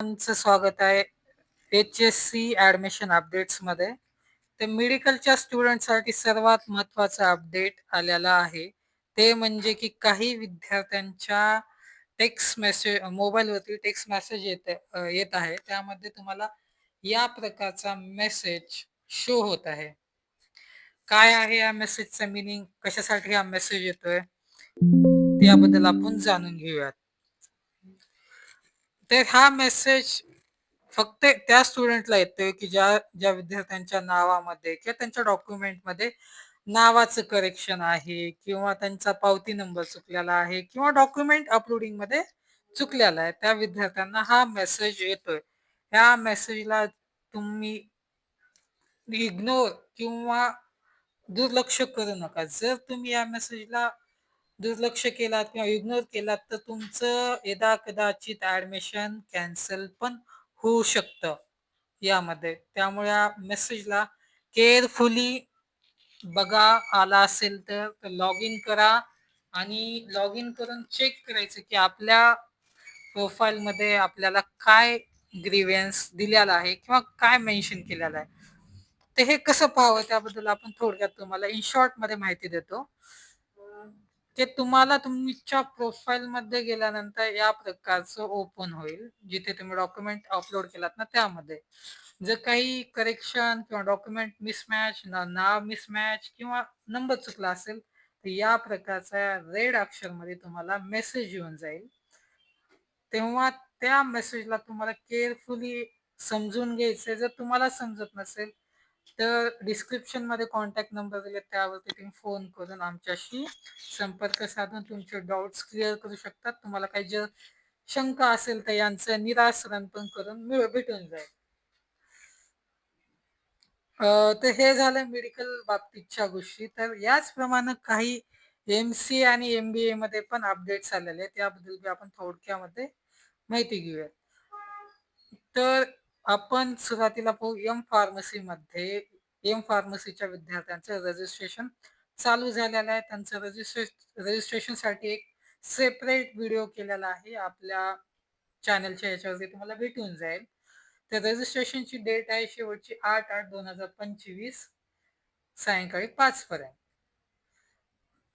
स्वागत आहे H S C admission अपडेट्समध्ये तर मेडिकलच्या स्टुडंटसाठी सर्वात महत्त्वाचं अपडेट आलेला आहे. ते म्हणजे की काही विद्यार्थ्यांच्या टेक्स्ट मेसेज मोबाईलवरती टेक्स्ट मेसेज येत येत आहे. त्यामध्ये तुम्हाला या प्रकारचा मेसेज शो होत आहे. काय आहे या मेसेजचा मिनिंग? कशासाठी हा मेसेज येतोय? त्याबद्दल आपण जाणून घेऊयात. तर हा मेसेज फक्त त्या स्टुडंटला येतोय की ज्या ज्या विद्यार्थ्यांच्या नावामध्ये किंवा त्यांच्या डॉक्युमेंटमध्ये नावाचं करेक्शन आहे किंवा त्यांचा पावती नंबर चुकलेला आहे किंवा डॉक्युमेंट अपलोडिंगमध्ये चुकलेला आहे त्या विद्यार्थ्यांना हा मेसेज येतोय. ह्या मेसेजला तुम्ही इग्नोर किंवा दुर्लक्ष करू नका. जर तुम्ही या मेसेजला दुर्लक्ष केलात किंवा इग्नोर केलात तर तुमचं यदा कदाचित ऍडमिशन कॅन्सल पण होऊ शकतं यामध्ये. त्यामुळे या मेसेजला केअरफुली बघा आला असेल तर लॉग इन करा आणि लॉग इन करून चेक करायचं की आपल्या प्रोफाईलमध्ये आपल्याला काय ग्रीवेन्स दिलेला आहे किंवा काय मेन्शन केलेलं आहे. ते हे कसं पाहावं त्याबद्दल आपण थोडक्यात तुम्हाला इन शॉर्टमध्ये माहिती देतो. ते तुम्हाला तुमच्या प्रोफाईल मध्ये गेल्यानंतर या प्रकारचं ओपन होईल. जिथे तुम्ही डॉक्युमेंट अपलोड केलात ना त्यामध्ये. जर काही करेक्शन किंवा डॉक्युमेंट मिसमॅच नाव मिसमॅच किंवा नंबर चुकला असेल तर या प्रकारचा रेड अक्षरमध्ये तुम्हाला मेसेज येऊन जाईल. तेव्हा त्या मेसेजला तुम्हाला केअरफुली समजून घ्यायचंय. जर तुम्हाला समजत नसेल तर डिस्क्रिप्शनमध्ये कॉन्टॅक्ट नंबर दिले त्यावरती तुम्ही फोन करून आमच्याशी संपर्क साधून तुमचे डाऊट्स क्लिअर करू शकतात. तुम्हाला काही जर शंका असेल तर यांचं निरासरण पण करून भेटून जाईल. तर हे झालं मेडिकल बाबतीतच्या गोष्टी. तर याचप्रमाणे काही एम सी आणि एम बी ए मध्ये पण अपडेट्स आलेले आहेत. त्याबद्दल आपण थोडक्यामध्ये माहिती घेऊया तर आपण सुरुवातीला पाहू एम फार्मसी मध्ये एम फार्मसीच्या विद्यार्थ्यांचं रजिस्ट्रेशन चालू झालेलं आहे. त्यांचं रजिस्ट्रे रजिस्ट्रेशन रजिस्ट्रेशनसाठी एक सेपरेट व्हिडिओ केलेला आहे आपल्या चॅनलच्या याच्यावरती. तुम्हाला भेटून जाईल. तर रजिस्ट्रेशनची डेट आहे शेवटची आठ आठ दोन हजार पंचवीस सायंकाळी पाच पर्यंत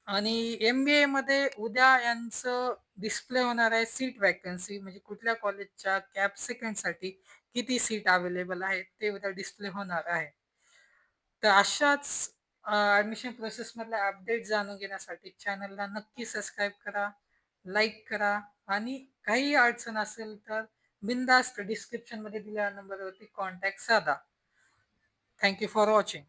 आणि एम ए मध्ये उद्या यांचं डिस्प्ले होणार आहे सीट वॅकन्सी म्हणजे कुठल्या कॉलेजच्या कॅप सेकंडसाठी किती सीट अवेलेबल आहेत ते उद्या डिस्प्ले होणार आहे. तर अशाच ऍडमिशन प्रोसेस मधल्या अपडेट जाणून घेण्यासाठी चॅनलला नक्की सबस्क्राईब करा लाईक करा आणि काही अडचण असेल तर बिंदास्त डिस्क्रिप्शनमध्ये दिलेल्या नंबरवरती कॉन्टॅक्ट साधा. Thank you for watching